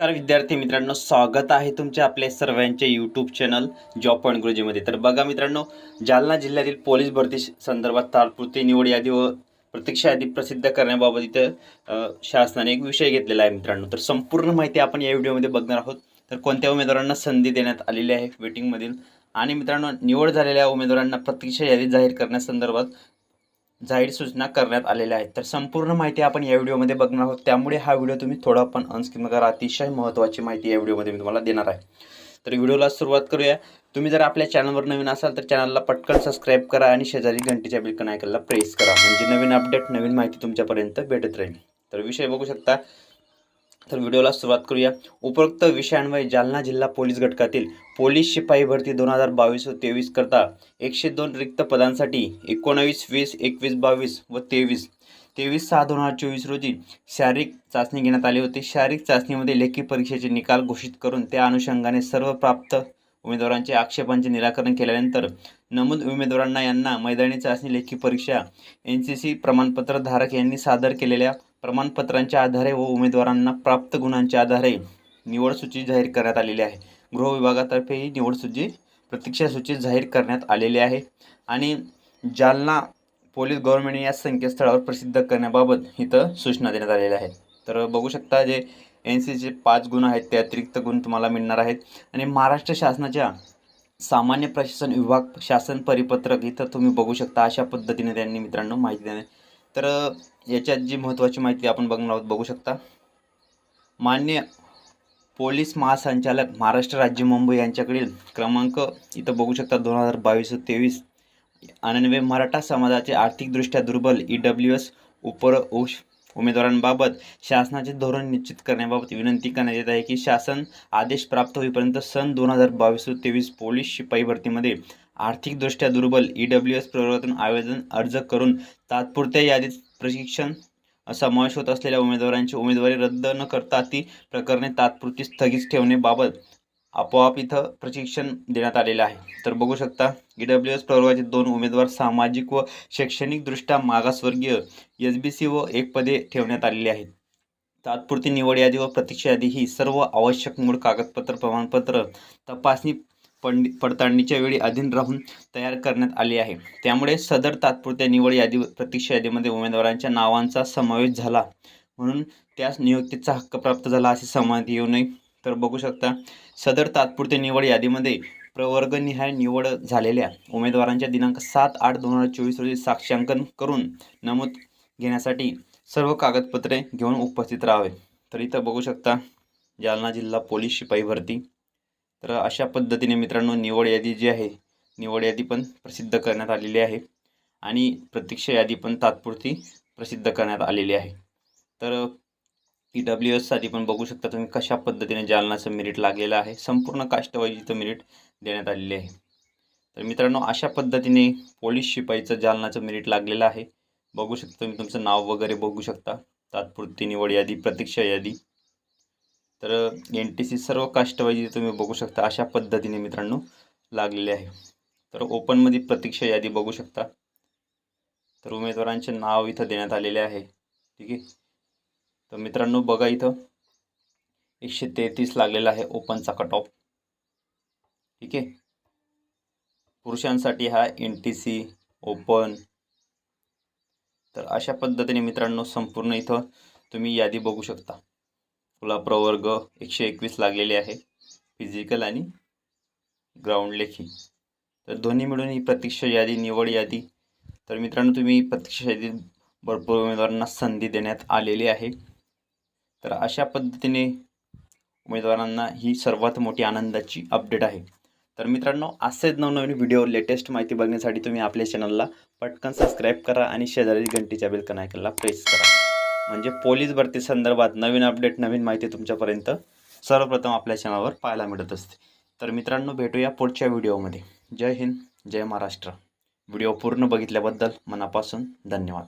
तर विद्यार्थी मित्रांनो स्वागत आहे तुमचे आपले सर्वांचे यूट्यूब चॅनल जॉब पॉईंट गुरुजीमध्ये तर बघा मित्रांनो जालना जिल्ह्यातील पोलीस भरती संदर्भात तात्पुरती निवड यादी व प्रतीक्षा यादी प्रसिद्ध करण्याबाबत इथं शासनाने एक विषय घेतलेला आहे मित्रांनो. तर संपूर्ण माहिती आपण या व्हिडिओमध्ये बघणार आहोत. तर कोणत्या उमेदवारांना संधी देण्यात आलेली आहे वेटिंगमधील आणि मित्रांनो निवड झालेल्या उमेदवारांना प्रतीक्षा यादी जाहीर करण्यासंदर्भात जाहीर सूचना करण्यात आलेल्या आहेत. तर संपूर्ण माहिती आपण या व्हिडिओमध्ये बघणार आहोत. त्यामुळे हा व्हिडिओ तुम्ही थोडा पण अनस्क्रीन करा अतिशय महत्त्वाची माहिती या व्हिडिओमध्ये मी तुम्हाला देणार आहे. तर व्हिडिओला सुरुवात करूया. तुम्ही जर आपल्या चॅनलवर नवीन असाल तर चॅनलला पटकन सबस्क्राईब करा आणि शेजारी घंटीच्या बिलकन आयकनला प्रेस करा. म्हणजे नवीन अपडेट नवीन माहिती तुमच्यापर्यंत भेटत राहील. तर विषय बघू शकता. तर व्हिडिओला सुरुवात करूया. उपरोक्त विषयान्वये जालना जिल्हा पोलीस घटकातील पोलीस शिपाई भरती दोन हजार बावीस व तेवीस करता एकशे दोन रिक्त पदांसाठी एकोणावीस वीस एकवीस बावीस व तेवीस. तेवीस सहा दोन हजार चोवीस रोजी शारीरिक चाचणी घेण्यात आली होती. शारीरिक चाचणीमध्ये लेखी परीक्षेचे निकाल घोषित करून त्या अनुषंगाने सर्व प्राप्त उमेदवारांचे आक्षेपांचे निराकरण केल्यानंतर नमूद उमेदवारांना यांना मैदानी चाचणी लेखी परीक्षा एन सी सी प्रमाणपत्र धारक यांनी सादर केलेल्या प्रमाणपत्रांच्या आधारे व उमेदवारांना प्राप्त गुणांच्या आधारे निवडसूची जाहीर करण्यात आलेली आहे. गृह विभागातर्फे ही निवड सूची जाहीर करण्यात आलेली आहे. आणि जालना पोलीस गव्हर्नमेंट या संकेतस्थळावर प्रसिद्ध करण्याबाबत इथं सूचना देण्यात आलेल्या आहेत. तर बघू शकता जे एन सी चे पाच गुण आहेत ते अतिरिक्त गुण तुम्हाला मिळणार आहेत. आणि महाराष्ट्र शासनाच्या सामान्य प्रशासन विभाग शासन परिपत्रक इथं तुम्ही बघू शकता अशा पद्धतीने त्यांनी मित्रांनो माहिती देणे तर याच्यात जी महत्त्वाची माहिती आपण बघणार आहोत बघू शकता. मान्य पोलीस महासंचालक महाराष्ट्र राज्य मुंबई यांच्याकडील क्रमांक इथं बघू शकता दोन हजार बावीस तेवीस. आनंदवे मराठा समाजाचे आर्थिकदृष्ट्या दुर्बल ई डब्ल्यू एस उपर उश उमेदवारांबाबत शासनाचे धोरण निश्चित करण्याबाबत विनंती करण्यात येत आहे की शासन आदेश प्राप्त होईपर्यंत सन दोन हजार बावीस तेवीस पोलीस शिपाई भरतीमध्ये आर्थिकदृष्ट्या दुर्बल. ई डब्ल्यू एस प्रवर्तन आवेदन अर्ज करून तात्पुरत्या यादीत प्रशिक्षण समावेश होत असलेल्या उमेदवारांची उमेदवारी रद्द न करता ती प्रकरणे तात्पुरती स्थगित ठेवण्याबाबत आपोआप इथं प्रशिक्षण देण्यात आलेलं आहे. तर बघू शकता ई डब्ल्यू एस प्रवर्गाचे दोन उमेदवार सामाजिक व शैक्षणिकदृष्ट्या मागासवर्गीय एस बी सी व एक पदे ठेवण्यात आलेली आहेत. तात्पुरती निवड यादी व प्रतीक्षा यादी ही सर्व आवश्यक मूळ कागदपत्र प्रमाणपत्र तपासणी पंड पडताळणीच्या वेळी अधीन राहून तयार करण्यात आली आहे. त्यामुळे सदर तात्पुरत्या निवड यादी प्रतीक्षा यादीमध्ये उमेदवारांच्या नावांचा समावेश झाला. म्हणून त्यास नियुक्तीचा हक्क प्राप्त झाला असे समाधी येऊ नये. तर बघू शकता सदर तात्पुरत्या निवड यादीमध्ये प्रवर्गनिहाय निवड झालेल्या उमेदवारांच्या दिनांक सात आठ दोन हजार चोवीस रोजी साक्षांकन करून नमूद घेण्यासाठी सर्व कागदपत्रे घेऊन उपस्थित राहावे. तर इथं बघू शकता जालना जिल्हा पोलीस शिपाई भरती तर अशा पद्धतीने मित्रांनो निवड यादी जी आहे निवड यादी पण प्रसिद्ध करण्यात आलेली आहे. आणि प्रतीक्षा यादी पण तात्पुरती प्रसिद्ध करण्यात आलेली आहे. तर पी डब्ल्यू एससाठी पण बघू शकता तुम्ही कशा पद्धतीने जालनाचं मेरिट लागलेलं आहे. संपूर्ण काष्टवाईज इथं मेरिट देण्यात आलेले आहे. तर मित्रांनो अशा पद्धतीने पोलीस शिपाईचं जालनाचं मेरिट लागलेलं आहे. बघू शकता तुम्ही तुमचं नाव वगैरे बघू शकता. तात्पुरती निवड यादी प्रतीक्षा यादी. तर एन टी सी सर्व कास्टवाईज तुम्ही बघू शकता अशा पद्धतीने मित्रांनो लागलेले आहे. तर ओपनमध्ये प्रतीक्षा यादी बघू शकता. तर उमेदवारांचे नाव इथं देण्यात आलेले आहे. ठीक आहे? तर मित्रांनो बघा इथं एकशे तेहतीस लागलेला आहे ओपनचा कट ऑफ ठीक आहे? पुरुषांसाठी हा एन टी सी ओपन तर अशा पद्धतीने मित्रांनो संपूर्ण इथं तुम्ही यादी बघू शकता. खुला प्रवर्ग एकशे एकवीस लागलेले आहे. फिजिकल आणि ग्राउंड लेखी. तर दोन्ही मिळून ही प्रतीक्षा यादी निवड यादी. तर मित्रांनो तुम्ही प्रतीक्षा यादीत भरपूर उमेदवारांना संधी देण्यात आलेली आहे. तर अशा पद्धतीने उमेदवारांना ही सर्वात मोठी आनंदाची अपडेट आहे. तर मित्रांनो असेच नवनवीन व्हिडिओ लेटेस्ट माहिती बघण्यासाठी तुम्ही आपल्या चॅनलला पटकन सबस्क्राईब करा आणि शेजारी घंटीच्या बेलकन आयकनला प्रेस करा. म्हणजे पोलीस भरती संदर्भात नवीन अपडेट नवीन माहिती तुमच्यापर्यंत सर्वप्रथम आपल्या चॅनलवर पाहायला मिळत असते. तर मित्रांनो भेटूया पुढच्या व्हिडिओमध्ये जय हिंद जय महाराष्ट्र. व्हिडिओ पूर्ण बघितल्याबद्दल मनापासून धन्यवाद.